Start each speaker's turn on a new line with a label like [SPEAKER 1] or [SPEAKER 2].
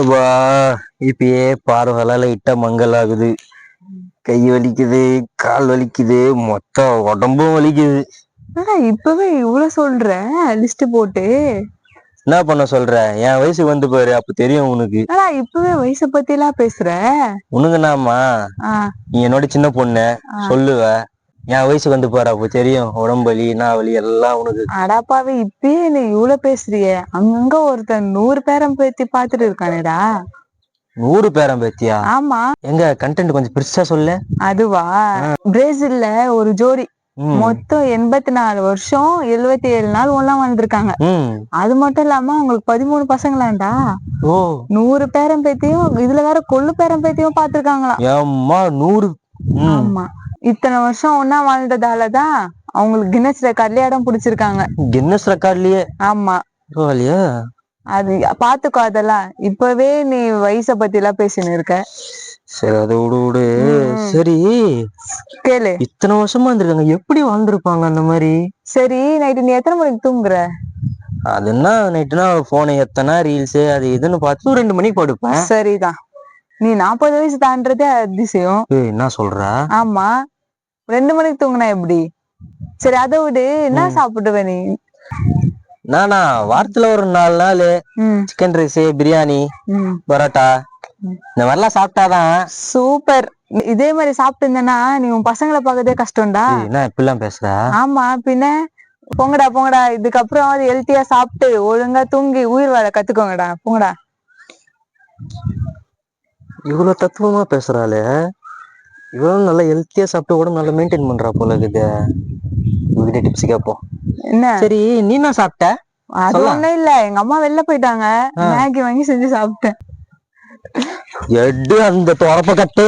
[SPEAKER 1] அப்பா இப்பயே பார்வைலாம் லைட்டா மங்கல் ஆகுது கை வலிக்குது கால் வலிக்குது மொத்த உடம்பும் வலிக்குது.
[SPEAKER 2] இப்பவே இவ்வளவு சொல்ற லிஸ்ட் போட்டு.
[SPEAKER 1] என்ன பண்ண சொல்ற? என் வயசு வந்து பாரு அப்ப தெரியும் உனக்கு.
[SPEAKER 2] இப்பவே வயசை பத்தி எல்லாம் பேசுற?
[SPEAKER 1] உனக்கு நாமா என்னோட சின்ன பொண்ணு. சொல்லுவ. என் வயசு வந்து பாரு அப்ப தெரியும். உடம்பு வலி நான் வலி எல்லாம் உனக்கு.
[SPEAKER 2] அடாப்பாவே இப்பயே நீ இவ்வளவு பேசுறியே. அங்கங்க ஒருத்தன் நூறு பேரம் பேத்தி பாத்துட்டு இருக்கானேடா.
[SPEAKER 1] நூறு பேரம் பேத்தியா?
[SPEAKER 2] ஆமா.
[SPEAKER 1] எங்க கண்டென்ட் கொஞ்சம் பெருசா சொல்லு.
[SPEAKER 2] அதுவா? பிரேசில்ல ஒரு ஜோடி. மொத்தம் எண்பத்தி நாலு வருஷம் எழுவத்தி ஏழு நாள் ஒண்ணா வாழ்ந்திருக்காங்க.
[SPEAKER 1] ம்.
[SPEAKER 2] அது மட்டும் இல்லாம அவங்களுக்கு பதிமூணு பசங்களாண்டா?
[SPEAKER 1] ஓ.
[SPEAKER 2] நூறு பேரம் பேத்தியும் இதுல வேற கொள்ளு பேரம் பேத்தியும் பாத்துருக்காங்களாம்.
[SPEAKER 1] ஏம்மா நூறு.
[SPEAKER 2] ஆமா. இத்தனை வருஷம் ஒன்னா வாழ்ந்ததாலதான் அவங்களுக்கு கின்னஸ் ரெக்கார்ட்லயே இடம் பிடிச்சிருக்காங்க.
[SPEAKER 1] கின்னஸ் ரெக்கார்ட்லயே
[SPEAKER 2] ஆமா.
[SPEAKER 1] பரவாயில்லையா.
[SPEAKER 2] அது பாத்துக்கோ அதெல்லாம். இப்பவே நீ வயசை பத்தி எல்லாம் பேசின்னு இருக்க.
[SPEAKER 1] சரி அதை விடு விடு. சரி.
[SPEAKER 2] கேளு.
[SPEAKER 1] இத்தனை வருஷமா இருந்திருக்காங்க. எப்படி வாழ்ந்திருப்பாங்க அந்த மாதிரி?
[SPEAKER 2] சரி நைட்டு நீ எத்தனை மணிக்கு தூங்குற?
[SPEAKER 1] அது என்ன நைட்டுனா போனை எத்தனை ரீல்ஸ் அது இதுன்னு பார்த்து ரெண்டு மணிக்கு படுப்பேன்.
[SPEAKER 2] சரிதான். நீ நாற்பது வயசு தாண்டதே அதிசயம்.
[SPEAKER 1] என்ன சொல்ற?
[SPEAKER 2] ஆமா. ரெண்டு மணிக்கு தூங்குனா எப்படி? சரி அதை விடு. என்ன. சாப்பிடுவ நீ?
[SPEAKER 1] நானா வாரத்துல ஒரு நாலு நாள் சிக்கன் ரைஸ் பிரியாணி. பரோட்டா. இந்த மாதிரிலாம் சாப்பிட்டாதான்
[SPEAKER 2] சூப்பர். இதே மாதிரி சாப்பிட்டு இருந்தேன்னா நீ உன் பசங்களை பார்க்கறதே கஷ்டம்டா.
[SPEAKER 1] என்ன இப்படிலாம் பேசுற?
[SPEAKER 2] ஆமா பின்ன போங்கடா போங்கடா. இதுக்கப்புறம் ஹெல்த்தியா சாப்பிட்டு ஒழுங்கா தூங்கி உயிர் வாழ கத்துக்கோங்கடா. போங்கடா.
[SPEAKER 1] இவ்வளவு தத்துவமா பேசுறாளே இவ்வளவு நல்லா ஹெல்த்தியா சாப்பிட்டு கூட நல்லா மெயின்டைன் பண்றா போல இருக்குது. இவகிட்ட டிப்ஸ் கேட்போம்
[SPEAKER 2] என்ன?
[SPEAKER 1] சரி நீ என்ன சாப்பிட்ட?
[SPEAKER 2] அது. ஒண்ணும் இல்ல. எங்க அம்மா வெளில போயிட்டாங்க. மேகி வாங்கி செஞ்சு சாப்பிட்டேன்.
[SPEAKER 1] எடு அந்த தொடப்ப கட்டு